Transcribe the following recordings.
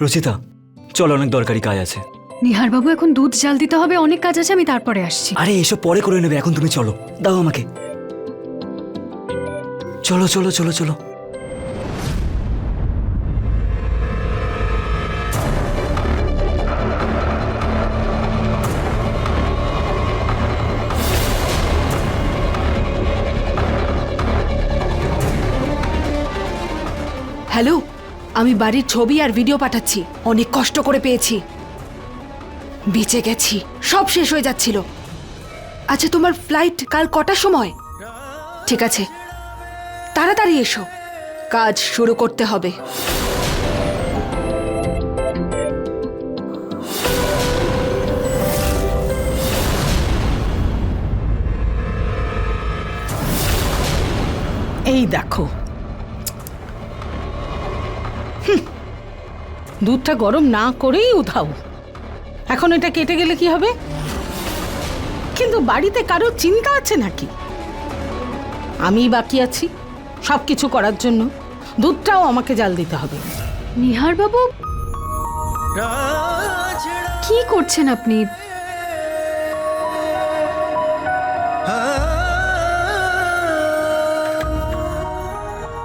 রুচিতা চল অনেক দরকারি কাজ আছে। নিহার বাবু এখন দুধ জাল দিতে হবে অনেক কাজ আছে আমি তারপরে আসছি। আরে এসব পরে করে নেবে এখন তুমি চলো। দাও আমাকে। চলো চলো চলো চলো। আমি বাড়ির ছবি আর ভিডিও পাঠাচ্ছি। অনেক কষ্ট করে পেয়েছি। বেঁচে গেছি। সব শেষ হয়ে যাচ্ছিল। আচ্ছা তোমার ফ্লাইট কাল কটার সময়? ঠিক আছে। তাড়াতাড়ি এসো। কাজ শুরু করতে হবে। এই দেখো দুধটা গরম না করেই উধাও। এখন এটা কেটে গেলে কি হবে? কিন্তু বাড়িতে কারও চিন্তা আছে নাকি? আমি বাকি আছি সব কিছু করার জন্য। দুধটাও আমাকে জাল দিতে হবে। নিহার বাবু কি করছেন আপনি?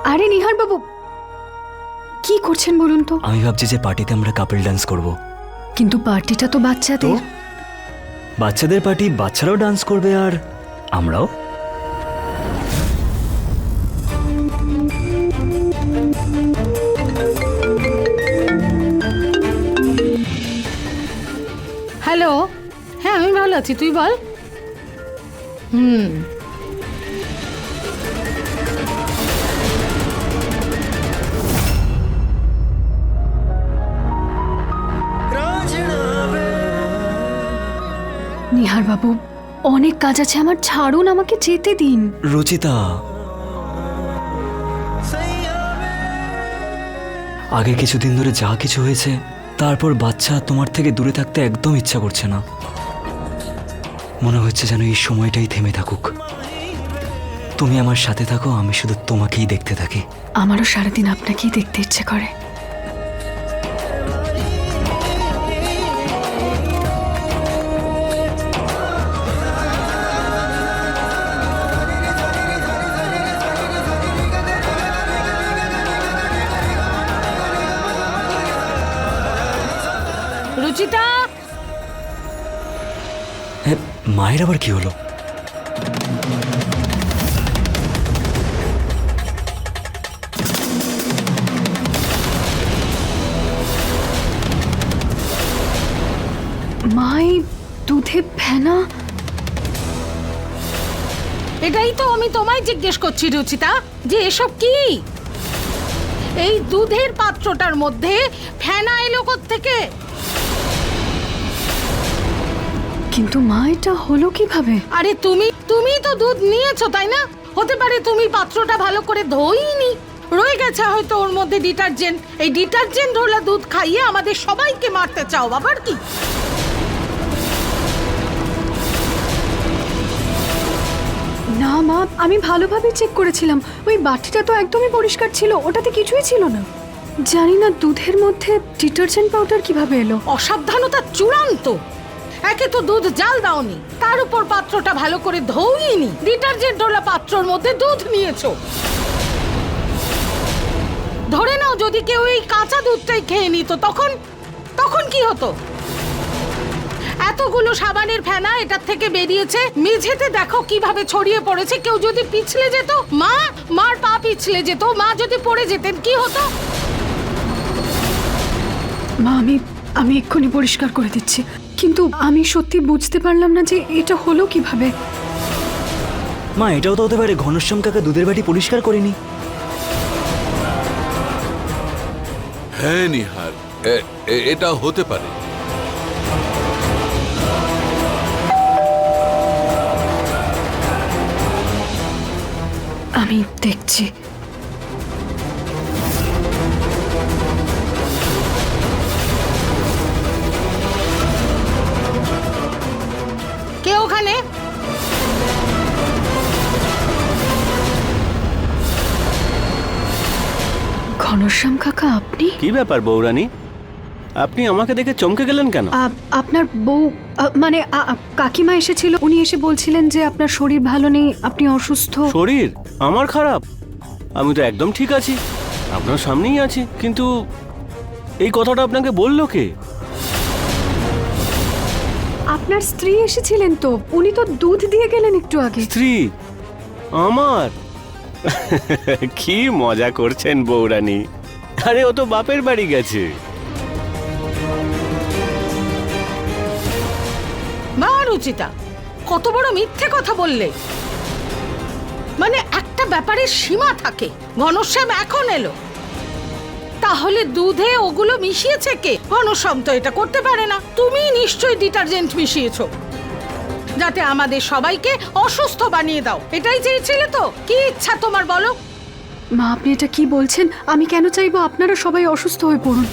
আরে নিহার বাবু করছেন বলুন তো? আমি ভাবছি যে পার্টিতে আমরা কাপল ডান্স করব। কিন্তু পার্টিটা তো বাচ্চাদের। বাচ্চাদের পার্টি বাচ্চারাও ডান্স করবে আর আমরাও? হ্যালো হ্যাঁ আমি ভালো আছি তুই বল? হুম। বাবু অনেক কাজ আছে আমার ছাড়ুন আমাকে যেতে দিন। রুচিতা। আগে কিছুদিন ধরে যা কিছু হয়েছে তারপর বাচ্চা তোমার থেকে দূরে থাকতে একদম ইচ্ছা করছে না। মনে হচ্ছে যেন এই সময়টাই থেমে থাকুক। তুমি আমার সাথে থাকো আমি শুধু তোমাকেই দেখতে থাকি। আমারও সারাদিন আপনাকেই দেখতে ইচ্ছে করে। মায়ের আবার কি হলো? মাই দুধে ফেনা? এটাই তো আমি তোমায় জিজ্ঞেস করছি, রুচিতা, যে এসব কি? এই দুধের পাত্রটার মধ্যে ফেনা এলো থেকে কিন্তু মা এটা হলো কীভাবে? আরে তুমি তুমি তো দুধ নিয়েছো তাই না? হতে পারে তুমি পাত্রটা ভালো করে ধোইনি। রয়ে গেছে হয়তো ওর মধ্যে ডিটারজেন্ট। এই ডিটারজেন্ট হলা দুধ খাইয়ে আমাদের সবাইকে মারতে চাও বাবার কি? না মা আমি ভালোভাবে চেক করেছিলাম। ওই বাটিটা তো একদমই পরিষ্কার ছিল ওটাতে কিছুই ছিল না। জানি না দুধের মধ্যে ডিটারজেন্ট পাউডার কীভাবে এলো। অসাবধানতা চূড়ান্ত। একে তো দুধ জাল দাওনি। তার উপর পাত্রটা ভালো করে ধোইনি। ডিটারজেন্ট ওলা পাত্রর মধ্যে দুধ নিয়েছো। ধরে নাও যদি কেউ এই কাঁচা দুধটাই খেয়ে নিত, তখন তখন কি হতো? এতগুলো সাবানের ফেনা এটার থেকে বেরিয়েছে। মেঝেতে দেখো কীভাবে ছড়িয়ে পড়েছে। কেউ যদি পিছলে যেত, মা, মার পা পিছলে যেত, মা যদি পড়ে যেতেন, কি হতো? মা, আমি আমি এক্ষুনি পরিষ্কার করে দিচ্ছি। কিন্তু আমি সত্যি বুঝতে পারলাম না যে এটা হলো কীভাবে। মা এটাও তো হতে পারে ঘনশ্যাম কাকা দুধের বাটি পরিষ্কার করেনি। হ্যাঁ নিহার। এটা হতে পারে। আমি দেখছি। ঘনশ্যাম কি ব্যাপার বৌরানী? আপনি আমাকে দেখে চমকে গেলেন কেন? আ- আপনার বউ আ, মানে আ- আ, কাকিমা এসেছিল উনি এসে বলছিলেন যে আপনার শরীর ভালো নেই আপনি অসুস্থ। শরীর? আমার খারাপ? আমি তো একদম ঠিক আছি। আপনার সামনেই আছি কিন্তু এই কথাটা আপনাকে বলল কে? আপনার স্ত্রী এসেছিলেন তো উনি তো দুধ দিয়ে গেলেন একটু আগে। স্ত্রী? আমার? কি মজা করছেন বৌরানী। আরে, ও তো বাপের বাড়ি গেছে। মা রুচিতা, কত বড় মিথ্যে কথা বললে। মানে একটা ব্যাপারে সীমা থাকে, ঘনশ্যাম এখন এলো। তাহলে দুধে ওগুলো মিশিয়েছে কে? ঘনশ্যাম তো এটা করতে পারে না। তুমি নিশ্চয়ই ডিটারজেন্ট মিশিয়েছো। যাতে আমাদের সবাইকে অসুস্থ বানিয়ে দাও। এটাই চেয়েছিলে তো? কি ইচ্ছা তোমার বলো? মা আপনি এটা কি বলছেন? আমি কেন চাইব আপনারা সবাই অসুস্থ হয়ে পড়ুন?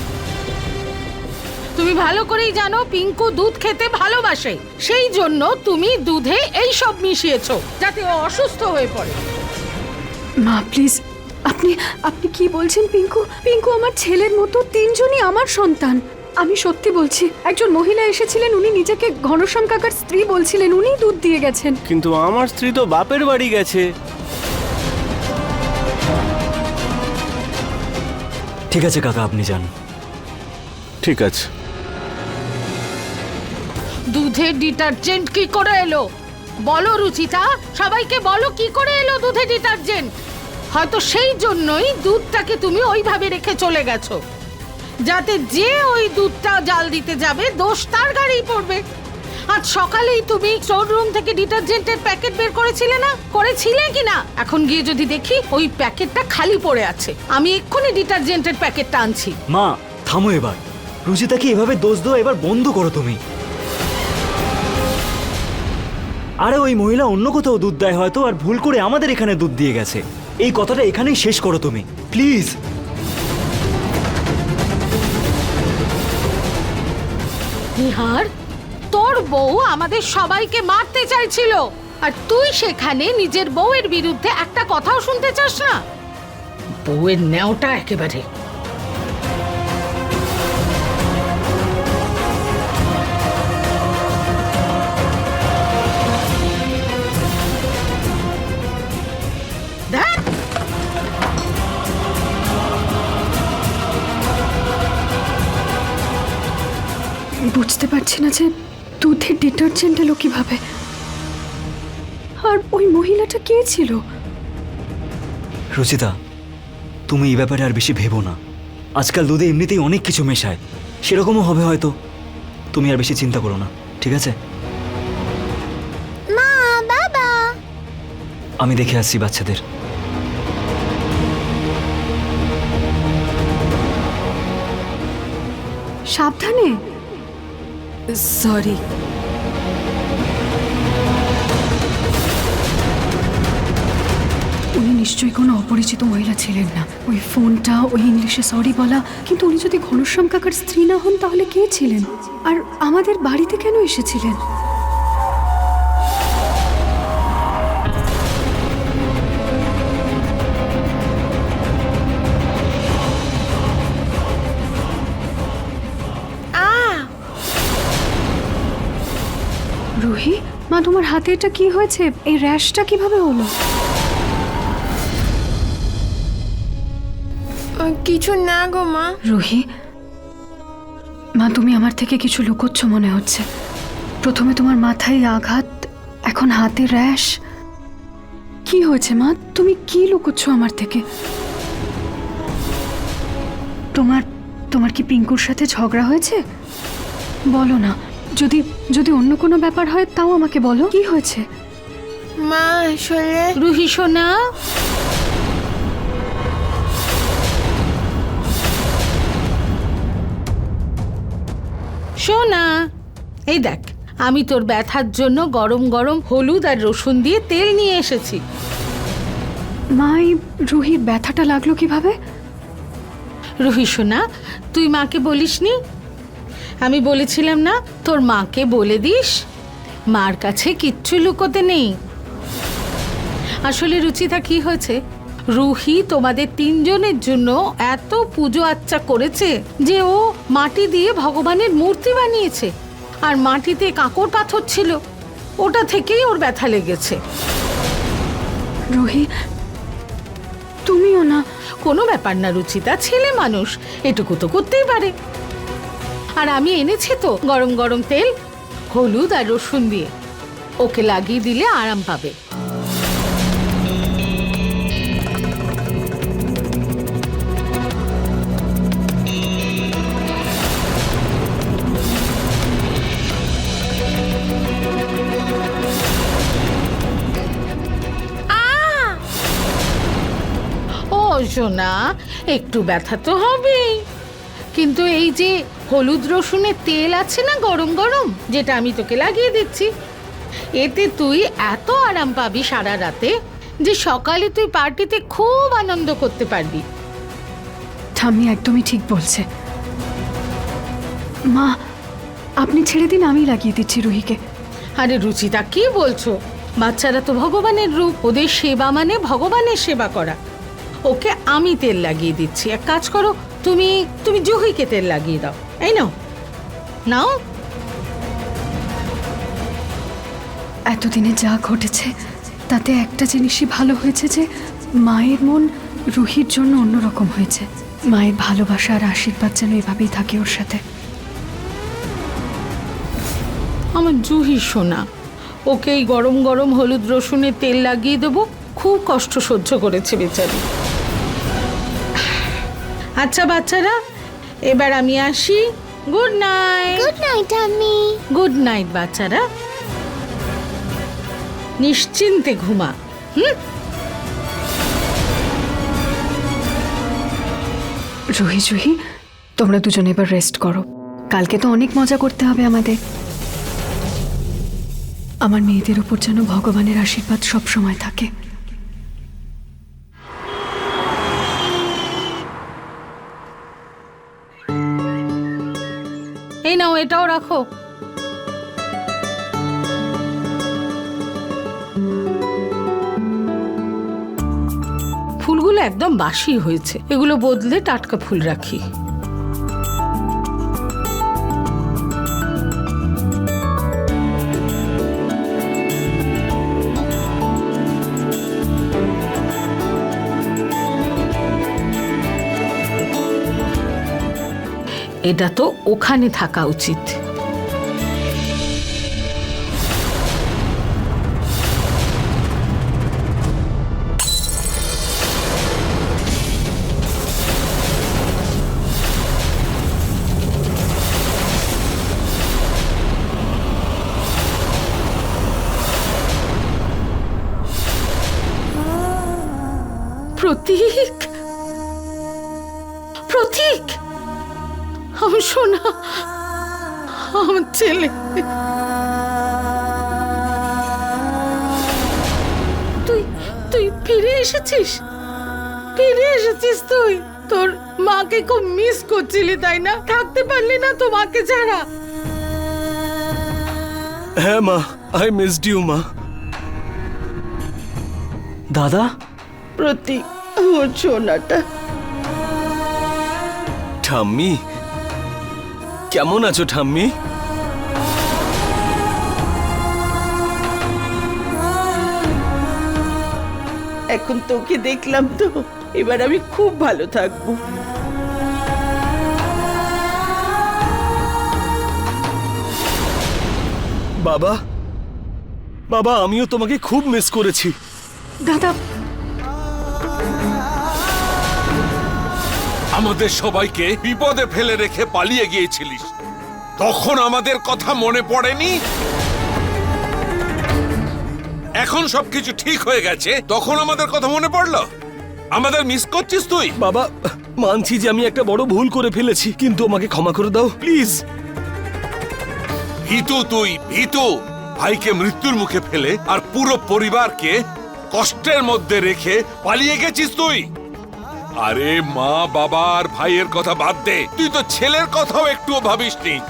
তুমি ভালো করেই জানো পিঙ্কু দুধ খেতে ভালোবাসে। সেই জন্য তুমি দুধে এই সব মিশিয়েছো যাতে ও অসুস্থ হয়ে পড়ে। মা প্লিজ আপনি আপনি কি বলছেন পিঙ্কু? পিঙ্কু আমার ছেলের মতো তিনজনই আমার সন্তান। আমি সত্যি বলছি একজন মহিলা এসেছিলেন উনি নিজেকে ঘনশ্যাম কাকার স্ত্রী বলছিলেন উনি দুধ দিয়ে গেছেন। কিন্তু আমার স্ত্রী তো বাপের বাড়ি গেছে। ঠিক আছে কাকা আপনি যান। ঠিক আছে। দুধে ডিটারজেন্ট কি করে এলো? বলো রুচিতা সবাইকে বলো কি করে এলো দুধে ডিটারজেন্ট? হয়তো সেই জন্যই দুধটাকে তুমি ওইভাবে রেখে চলে গেছো। যাতে যে ওই দুধটা জাল দিতে যাবে দোষ তার গাড়িই পড়বে। আজ সকালেই তুমি স্টোর রুম থেকে ডিটারজেন্টের প্যাকেট বের করেছিলে না? করেছিলে কি না? এখন গিয়ে যদি দেখি ওই প্যাকেটটা খালি পড়ে আছে। আমি এক্ষুনি ডিটারজেন্টের প্যাকেটটা আনছি। মা থামো এবার। রুচিতাকে এভাবে দোষ দাও এবার বন্ধ করো তুমি। আরে ওই মহিলা অন্য কোথাও দুধ দেয় হয়তো আর ভুল করে আমাদের এখানে দুধ দিয়ে গেছে। এই কথাটা এখানেই শেষ করো তুমি। প্লিজ। নিহার বউ আমাদের সবাইকে মারতে চাইছিল। আর তুই সেখানে নিজের বউয়ের বিরুদ্ধে একটা কথাও শুনতে চাস না? বউয়ের ন্যাওটা একেবারে। বুঝতে পারছি না যে দুধে ডিটারজেন্ট এলো কীভাবে? আর ওই মহিলাটা কে ছিল? রুচিতা তুমি এই ব্যাপারে আর বেশি ভেবো না। আজকাল দুধে এমনিতেই অনেক কিছু মেশায়। সেরকমও হবে হয়তো। তুমি আর বেশি চিন্তা করো না ঠিক আছে? মা বাবা! আমি দেখে আসছি বাচ্চাদের। সাবধানে! সরি। উনি নিশ্চয়ই কোনো অপরিচিত মহিলা ছিলেন না। ওই ফোনটা, ওই ইংলিশে সরি বলা, কিন্তু উনি যদি ঘনশ্যাম কাকার স্ত্রী না হন, তাহলে কে ছিলেন? আর আমাদের বাড়িতে কেন এসেছিলেন? মা তোমার হাতে এটা কি হয়েছে? এই র্যাশটা কীভাবে হলো? কিছু না গো মা। রুহি মা তুমি আমার থেকে কিছু লুকোচ্ছ মনে হচ্ছে। প্রথমে তোমার মাথায় আঘাত এখন হাতে র্যাশ। কি হয়েছে মা? তুমি কি লুকোচ্ছ আমার থেকে? তোমার তোমার কি পিঙ্কুর সাথে ঝগড়া হয়েছে? বলো না। যদি যদি অন্য কোনো ব্যাপার হয় তাও আমাকে বলো। কি হয়েছে? মা আসলে রুহি সোনা। সোনা এই দেখ আমি তোর ব্যথার জন্য গরম গরম হলুদ আর রসুন দিয়ে তেল নিয়ে এসেছি। মা এই রুহির ব্যথাটা লাগল কীভাবে? রুহি সোনা তুই মাকে বলিসনি? আমি বলেছিলাম না তোর মাকে বলে দিস মার কাছে কিচ্ছু লুকোতে নেই। আসলে রুচিতা কি হয়েছে? রুহি তোমাদের তিনজনের জন্য এত পুজো আচ্চা করেছে যে ও মাটি দিয়ে ভগবানের মূর্তি বানিয়েছে আর মাটিতে কাঁকর পাথর ছিল ওটা থেকেই ওর ব্যথা লেগেছে। রুহি তুমিও না। কোনো ব্যাপার না রুচিতা ছেলে মানুষ এটুকু তো করতেই পারে। আর আমি এনেছি তো, গরম গরম তেল, হলুদ আর রসুন দিয়ে। ওকে লাগিয়ে দিলে আরাম পাবে। সোনা, একটু ব্যথা তো হবেই। কিন্তু এই যে হলুদ রসুনের তেল আছে না গরম গরম যেটা আমি তোকে লাগিয়ে দিচ্ছি এতে তুই এত আরাম পাবি সারা রাতে যে সকালে তুই পার্টিতে খুব আনন্দ করতে পারবি। ঠাম্মি একদমই ঠিক বলছে। মা আপনি ছেড়ে দিন আমি লাগিয়ে দিচ্ছি রুহিকে। আরে রুচিতা কি বলছো? বাচ্চারা তো ভগবানের রূপ ওদের সেবা মানে ভগবানের সেবা করা। ওকে আমি তেল লাগিয়ে দিচ্ছি। এক কাজ করো তুমি তুমি জুহিকে তেল লাগিয়ে দাও। এই নাও। নাও। এতদিনে যা ঘটেছে তাতে একটা জিনিসই ভালো হয়েছে যে মায়ের মন রুহির জন্য অন্যরকম হয়েছে। মায়ের ভালোবাসা আর আশীর্বাদ যেন এভাবেই থাকে ওর সাথে। আমার জুহি সোনা ওকে এই গরম গরম হলুদ রসুনের তেল লাগিয়ে দেবো। খুব কষ্ট সহ্য করেছে বেচারি। আচ্ছা বাচ্চারা এবার আমি আসি। গুড নাইট গুড নাইট আমি। গুড নাইট বাচ্চারা। নিশ্চিন্তে ঘুমা হুম? রুহি জুহি তোমরা দুজনে এবার রেস্ট করো। কালকে তো অনেক মজা করতে হবে আমাদের। আমার মেয়েদের উপর যেন ভগবানের আশীর্বাদ সব সময় থাকে। এই নাও এটাও রাখো। ফুলগুলো একদম বাসি হয়েছে। এগুলো বদলে টাটকা ফুল রাখি। এটা তো ওখানে থাকা উচিত। সোনা আমার ছেলে। তুই তুই ফিরে এসেছিস? ফিরে এসেছিস তুই? তোর মাকে খুব মিস করছিলি তাই না? থাকতে পারলি না তো মাকে ছাড়া। হ্যাঁ মা আই মিসড ইউ মা। দাদা? প্রতীক আমার সোনাটা ঠাম্মি কেমন আছো ঠাম্মি? এখন তোকে দেখলাম তো এবার আমি খুব ভালো থাকব। বাবা বাবা আমিও তোমাকে খুব মিস করেছি। দাদা আমাদের সবাইকে বিপদে ফেলে রেখে পালিয়ে গিয়েছিলিস। তখন আমাদের কথা মনে পড়েনি? এখন সবকিছু ঠিক হয়ে গেছে তখন আমাদের কথা মনে পড়ল? আমাদের মিস করছিস তুই? বাবা মানছি যে আমি একটা বড় ভুল করে ফেলেছি কিন্তু আমাকে ক্ষমা করে দাও প্লিজ। ভীতু তুই ভীতু! ভাইকে মৃত্যুর মুখে ফেলে আর পুরো পরিবারকে কষ্টের মধ্যে রেখে পালিয়ে গেছিস তুই! আরে মা বাবার ভাইয়ের কথা বাদ দে। তুই তো ছেলের কথাও একটুও ভাবিসনি।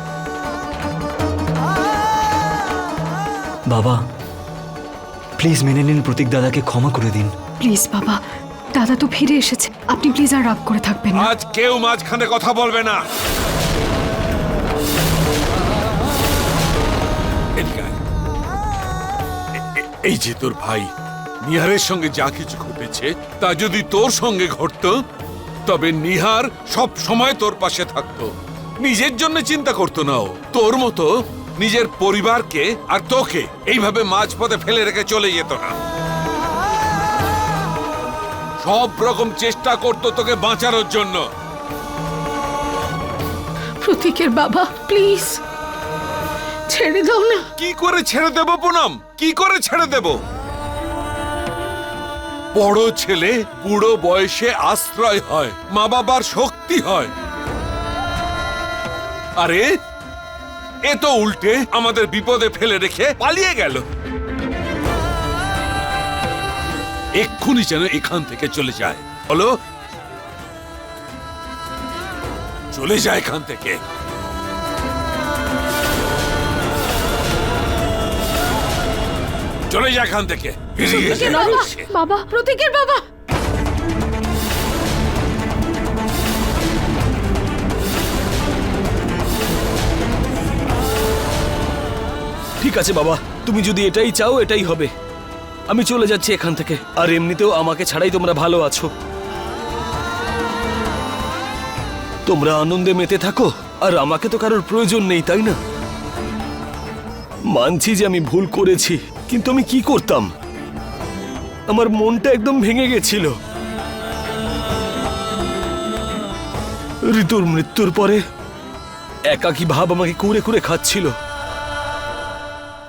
বাবা প্লিজ মেনে নিন প্রতীক দাদাকে ক্ষমা করে দিন। প্লিজ বাবা দাদা তো ফিরে এসেছে। আপনি প্লিজ আর রাগ করে থাকবেন না। আজ কেউ মাঝখানে কথা বলবে না। এই যে তোর ভাই নিহারের সঙ্গে যা কিছু ঘটেছে তা যদি তোর সঙ্গে ঘটতো তবে নিহার সব সময় তোর পাশে থাকতো। নিজের জন্য চিন্তা করতো না ও। তোর মতো নিজের পরিবারকে আর তোকে এইভাবে মাঝপথে ফেলে রেখে চলে যেত না। সব রকম চেষ্টা করতো তোকে বাঁচানোর জন্য। প্রতীকের বাবা প্লিজ। ছেড়ে দাও না। কি করে ছেড়ে দেব পুনম? কি করে ছেড়ে দেব? বড় ছেলে বুড়ো বয়সে আশ্রয় হয়, মা বাবার শক্তি হয়। আরে, এ তো উল্টে আমাদের বিপদে ফেলে রেখে পালিয়ে গেল। এক্ষুনি যেন এখান থেকে চলে যায়। বলো? চলে যায় এখান থেকে। চলে যায় এখান থেকে। যা। বাবা। প্রতীকের বাবা। ঠিক আছে বাবা। তুমি যদি এটাই চাও এটাই হবে। আমি চলে যাচ্ছি এখান থেকে। আর এমনিতেও আমাকে ছাড়াই তোমরা ভালো আছো। তোমরা আনন্দে মেতে থাকো আর আমাকে তো কারোর প্রয়োজন নেই তাই না? মানছি যে আমি ভুল করেছি। কিন্তু আমি কি করতাম? আমার মনটা একদম ভেঙে গেছিল। ঋতুর মৃত্যুর পরে একাকী ভাব আমাকে কুড়ে কুড়ে খাচ্ছিল।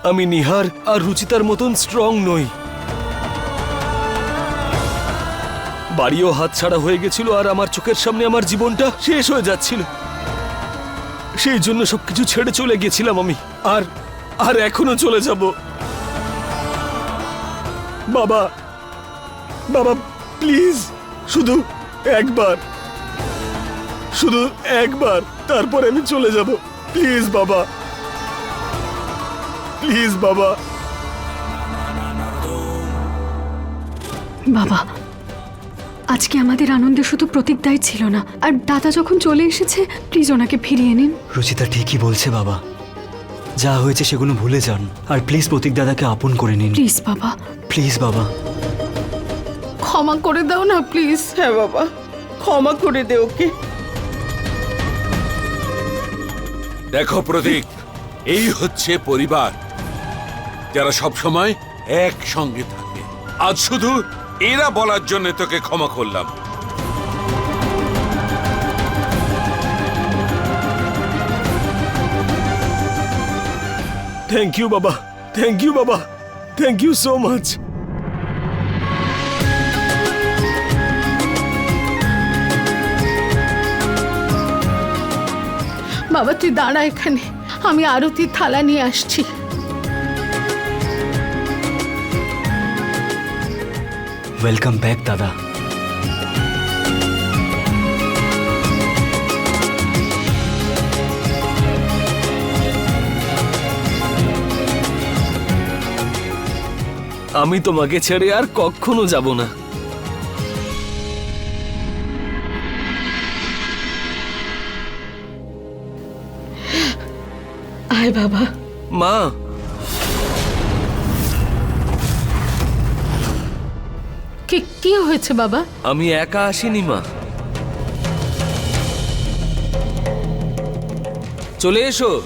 আমি নিহার আর রুচিতার মতন স্ট্রং নই। বাড়িও হাতছাড়া হয়ে গেছিল আর আমার চোখের সামনে আমার জীবনটা শেষ হয়ে যাচ্ছিল। সেই জন্য সবকিছু ছেড়ে চলে গেছিলাম আমি। আর আর এখনও চলে যাব। বাবা। বাবা প্লিজ শুধু একবার। শুধু একবার তারপর আমি চলে যাব। প্লিজ বাবা। প্লিজ বাবা। বাবা আজকে আমাদের আনন্দে শুধু প্রতীকদাই ছিল না। আর দাদা যখন চলে এসেছে প্লিজ ওনাকে ফিরিয়ে নিন। রুচিতা ঠিকই বলছে বাবা। যা হয়েছে সেগুলো ভুলে যান। আর প্লিজ প্রতীক দাদাকে আপন করে নিন। প্লিজ বাবা প্লিজ বাবা। ক্ষমা করে দাও না প্লিজ হ্যাঁ বাবা। ক্ষমা করে দে ওকে। দেখো প্রতীক এই হচ্ছে পরিবার যারা সব সময় একসঙ্গে থাকে। আজ শুধু এরা বলার জন্য তোকে ক্ষমা করলাম। থ্যাংক ইউ বাবা। থ্যাংক ইউ বাবা। থ্যাংক ইউ সো মাচ বাবা তুই দাঁড়া এখানে। আমি আরতি থালা নিয়ে আসছি। ওয়েলকাম ব্যাক দাদা। আমি তোমাকে ছেড়ে আর কখনো যাব না। আয় বাবা। মা। কি কি হয়েছে বাবা? আমি একা আসিনি মা। চলে এসো।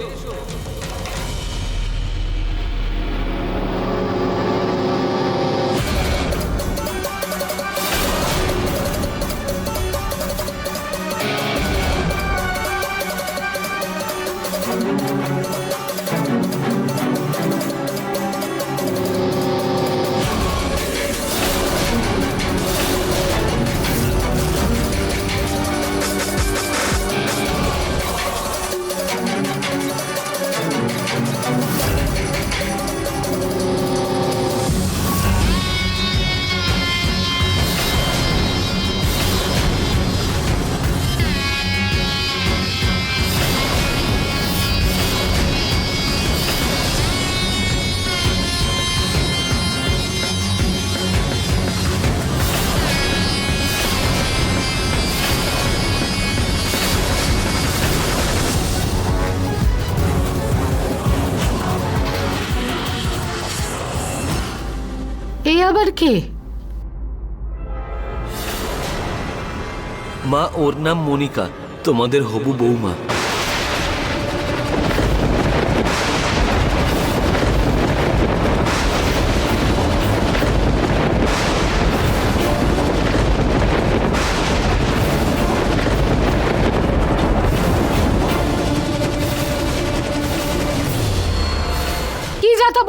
আবার কে? মা ওর নাম মনিকা। তোমাদের হবু বৌমা।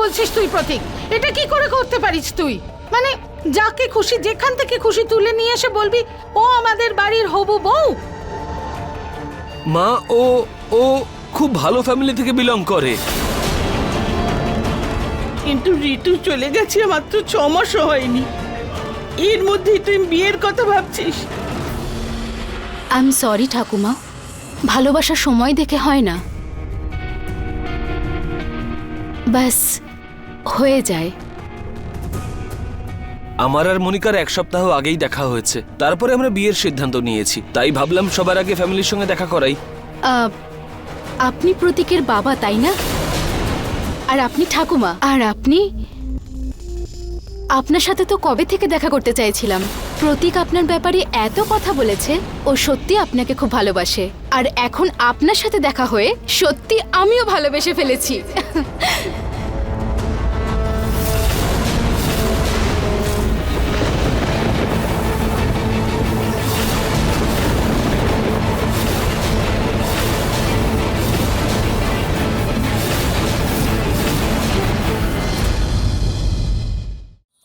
বলছিস তুই প্রতীক? এটা কি করে করতে পারিস তুই? মানে যাকে খুশি যেখান থেকে খুশি তুলে নিয়ে এসে বলবি ও আমাদের বাড়ির হবু বউ মা ও ও খুব ভালো ফ্যামিলি থেকে বিলং করে। কিন্তু ঋতু চলে গেছে মাত্র ছ মাসও হয়নি। এর মধ্যেই তুই বিয়ের কথা ভাবছিস? আই এম সরি ঠাকুমা। ভালোবাসার সময় দেখে হয় না। ব্যাস হয়ে যায়। আমার আর মনিকার এক সপ্তাহ আগেই দেখা হয়েছে। তারপরে আমরা বিয়ের সিদ্ধান্ত নিয়েছি। তাই ভাবলাম সবার আগে ফ্যামিলির সঙ্গে দেখা করাই। আপনি প্রতীকের বাবা, তাই না? আর আপনি ঠাকুমা। আর আপনি? আপনার সাথে তো কবে থেকে দেখা করতে চাইছিলাম? প্রতীক আপনার ব্যাপারে এত কথা বলেছে, ও সত্যি আপনাকে খুব ভালোবাসে। আর এখন আপনার সাথে দেখা হয়ে সত্যি আমিও ভালোবেসে ফেলেছি।